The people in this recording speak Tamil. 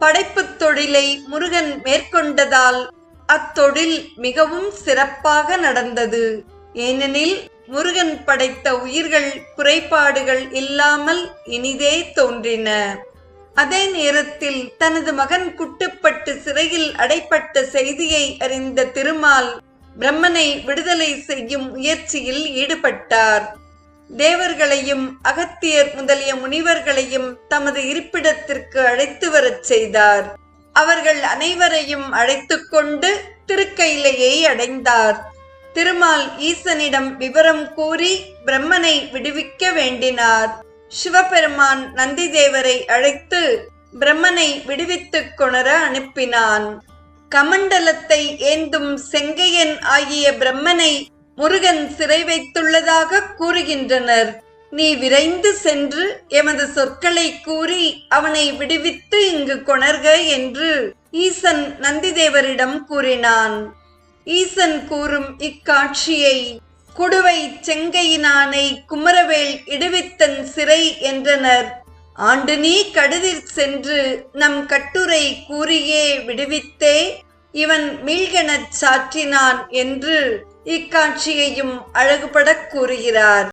படைப்புத் தொழிலை முருகன் மேற்கொண்டதால் அத்தொழில் மிகவும் சிறப்பாக நடந்தது. ஏனெனில் முருகன் படைத்த உயிர்கள் குறைபாடுகள் இல்லாமல் இனிதே தோன்றின. அதே நேரத்தில் தனது மகன் குட்டுப்பட்டு சிறையில் அடைப்பட்ட செய்தியை அறிந்த திருமால் பிரம்மனை விடுதலை செய்யும் முயற்சியில் ஈடுபட்டார். தேவர்களையும் அகத்தியர் முதலிய முனிவர்களையும் தமது இருப்பிடத்திற்கு அழைத்து வரச் செய்தார். அவர்கள் அனைவரையும் அழைத்து கொண்டு திருக்கையிலையை அடைந்தார். திருமால் ஈசனிடம் விவரம் கூறி பிரம்மனை விடுவிக்க வேண்டினார். சிவபெருமான் நந்திதேவரை அழைத்து பிரம்மனை விடுவித்துக் கொணர அனுப்பினான். கமண்டலத்தை ஏந்தும் செங்கையன் ஆகிய பிரம்மனை முருகன் சிறை வைத்துள்ளதாக கூறுகின்றனர். நீ விரைந்து சென்று எமது சொற்களை கூறி அவனை விடுவித்து இங்கு கொணர்க என்று ஈசன் நந்திதேவரிடம் கூறினான். ஈசன் கூறும் இக்காட்சியை குடுவை செங்கையினானை குமரவேல் இடுவித்தன் சிறை என்றனர். ஆண்டு நீ கடுதிர் சென்று நம் கட்டுரை கூறியே விடுவித்தே இவன் மீள்கெனச் சாற்றினான் என்று இக்காட்சியையும் அழகுபடக் கூறுகிறார்.